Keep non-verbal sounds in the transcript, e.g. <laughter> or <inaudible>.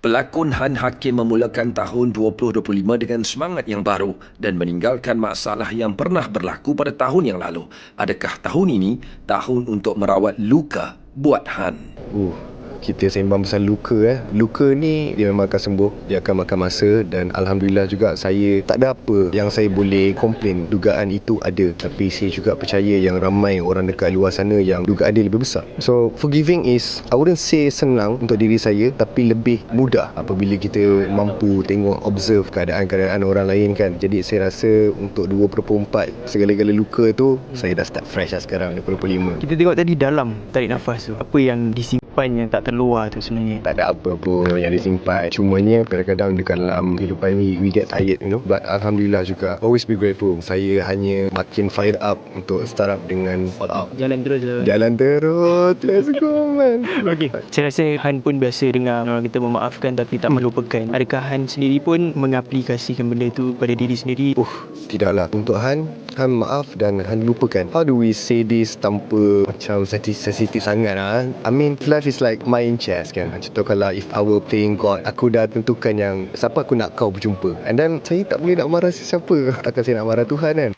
Pelakon Han Hakim memulakan tahun 2025 dengan semangat yang baru dan meninggalkan masalah yang pernah berlaku pada tahun yang lalu. Adakah tahun ini tahun untuk merawat luka buat Han? Uh, kita sembang pasal luka eh. Luka ni dia memang akan sembuh, dia akan makan masa dan alhamdulillah juga saya tak ada apa yang saya boleh komplain. Dugaan itu ada tapi saya juga percaya yang ramai orang dekat luar sana yang dugaan dia lebih besar. So forgiving is I wouldn't say senang untuk diri saya tapi lebih mudah apabila kita mampu tengok observe keadaan-keadaan orang lain kan. Jadi saya rasa untuk 2024 segala-gala luka tu saya dah start fresh lah sekarang 2025. Kita tengok tadi dalam tarik nafas tu. Apa yang disimpan yang tak terluar tu sebenarnya. tak ada apa pun yang disimpan Cumanya kadang-kadang dekat dalam kehidupan ni We get tired you know But Alhamdulillah juga Always be grateful Saya hanya makin fired up Untuk start up dengan all out Jalan terus je. Jalan terus Let's go man <laughs> Okey. Saya rasa Han pun biasa dengar orang kita memaafkan tapi tak melupakan. Adakah Han sendiri pun mengaplikasikan benda tu pada diri sendiri? Uh, tidaklah Untuk Han Han maaf dan Han lupakan. How do we say this Tanpa macam sensitif, sangat lah I mean life is like main chess kan? Contoh kalau if I were playing God Aku dah tentukan yang Siapa aku nak kau berjumpa. And then Saya tak boleh nak marah sesiapa Takkan saya nak marah Tuhan kan